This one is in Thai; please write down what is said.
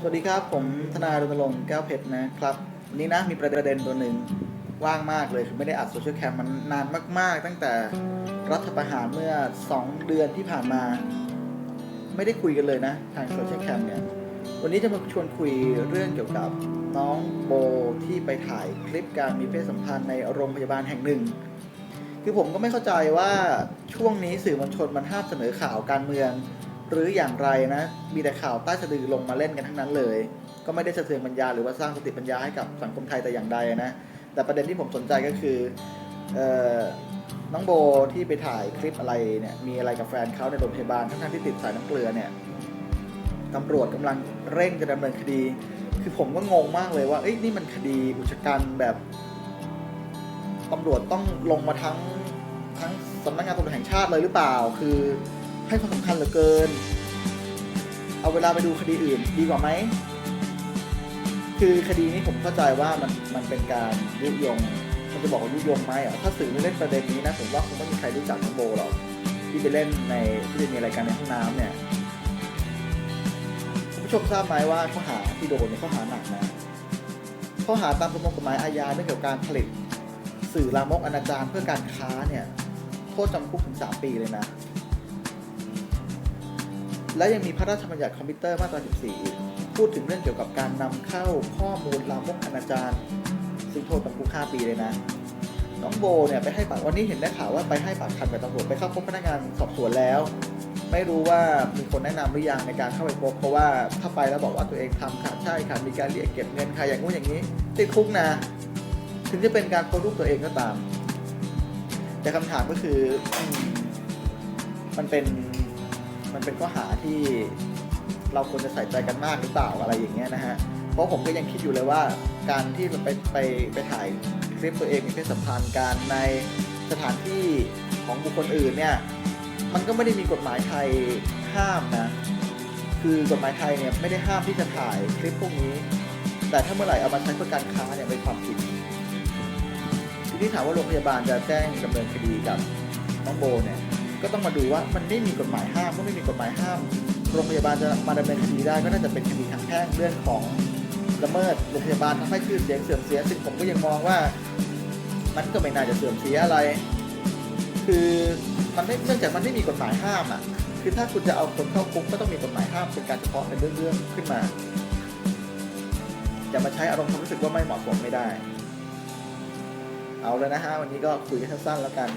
สวัสดีครับ ผมธนายรณรงค์แก้วเพชรนะครับวันนี้นะมีประเด็นตัวหนึ่งว่างมากเลยคือไม่ได้อัดโซเชียลแคมมันนานมาก ๆ ตั้งแต่รัฐประหารเมื่อ 2 เดือนที่ผ่านมา ไม่ได้คุยกันเลยนะ ทางโซเชียลแคมเนี่ยวันนี้จะมาชวนคุยเรื่องเกี่ยวกับน้องโบที่ไปถ่ายคลิปการมีเพศสัมพันธ์ในโรงพยาบาลแห่งหนึ่ง คือผมก็ไม่เข้าใจว่าช่วงนี้สื่อมวลชนมันห้ามเสนอข่าวการเมือง หรืออย่างไรนะ มีแต่ข่าวใต้สะดือลงมาเล่นกันทั้งนั้นเลย ก็ไม่ได้สะเทือนปัญญาหรือว่าสร้างสติปัญญาให้กับสังคมไทยแต่อย่างใดนะ แต่ประเด็นที่ผมสนใจก็คืออน้องโบที่ไปถ่ายคลิปอะไรเนี่ย มีอะไรกับแฟนเขาในโรงพยาบาลทั้งที่ติดสายน้ำเกลือเนี่ยตำรวจกำลังเร่งจะดำเนินคดี คือผมก็งงมากเลยว่าเอ้ยนี่มันคดีอุชกันแบบตำรวจต้องลงมาทั้งทั้งสำนักงานตำรวจแห่งชาติเลยหรือเปล่า คือ ให้ความสำคัญเหลือเกิน เอาเวลาไปดูคดีอื่น ดีกว่าไหม คือคดีนี้ผมเข้าใจว่ามันมันเป็นการยุยงมันจะบอกว่ายุยงไหมอะถ้าสื่อไม่เล่นประเด็นนี้นะผมว่าคงไม่มีใครรู้จักน้องโบหรอกที่ไปเล่นในที่จะมีรายการในห้องน้ำเนี่ยคุณผู้ชมทราบไหมว่าข้อหาที่โดนเนี่ยข้อหาหนักนะข้อหาตามประมวลกฎหมายอาญาเรื่องเกี่ยวกับการผลิต สื่อลามกอนาจารเพื่อการค้าเนี่ยโทษจำคุกถึง3ปีเลยนะ และยังมีพระราชบัญญัติคอมพิวเตอร์มาตรา 14พูดถึงเรื่องเกี่ยวกับการนำเข้าข้อมูลลามกอนาจารซึ่งโทษจำคุก5ปีเลยนะน้องโบเนี่ยไปให้ปากวันนี้เห็นได้ข่าวว่าไปให้ปากคำกับตำรวจไปเข้าพบพนักงานสอบสวนแล้ว ไม่รู้ว่ามีคนแนะนำหรือยังในการเข้าไปพบเพราะว่าถ้าไปแล้วบอกว่าตัวเองทำค่ะใช่ค่ะมีการเรียกเก็บเงินค่ะอย่างงู้นอย่างนี้ติดคุกนะ ถึงจะเป็นการโพสต์รูปตัวเองก็ตาม แต่คำถามก็คือมันเป็น มันเป็นข้อหาที่เราควรจะใส่ใจกันมากหรือเปล่าอะไรอย่างเงี้ยนะฮะ เพราะผมก็ยังคิดอยู่เลยว่าการที่ไปไปไปถ่ายคลิปตัวเองมีเพศสัมพันธ์การในสถานที่ของบุคคลอื่นเนี่ย มันก็ไม่ได้มีกฎหมายไทยห้ามนะ คือกฎหมายไทยเนี่ยไม่ได้ห้ามที่จะถ่ายคลิปพวกนี้ แต่ถ้าเมื่อไหร่เอามาใช้เพื่อการค้าเนี่ยเป็นความผิดทีนี้ถามว่าโรงพยาบาลจะแจ้งดำเนินคดีกับน้องโบเนี่ย ก็ต้องมาดูว่ามันไม่มีกฎหมายห้ามเมื่อไม่มีกฎหมายห้าม โรงพยาบาลจะมาดำเนินคดีได้ก็น่าจะเป็นคดีทางแพ่งเรื่องของละเมิดโรงพยาบาลทำให้ชื่อเสียงเสื่อมเสีย ซึ่งผมก็ยังมองว่า มันก็ไม่น่าจะเสื่อมเสียอะไร คือมันไม่เนื่องจากมันไม่มีกฎหมายห้ามอะ คือถ้าคุณจะเอาคนเข้าคุกก็ต้องมีกฎหมายห้ามเป็นการเฉพาะเป็นเรื่องๆขึ้นมาจะมาใช้อารมณ์ความรู้สึกว่าไม่เหมาะสมไม่ได้ เอาแล้วนะฮะวันนี้ก็คุยกันสั้นๆแล้วกัน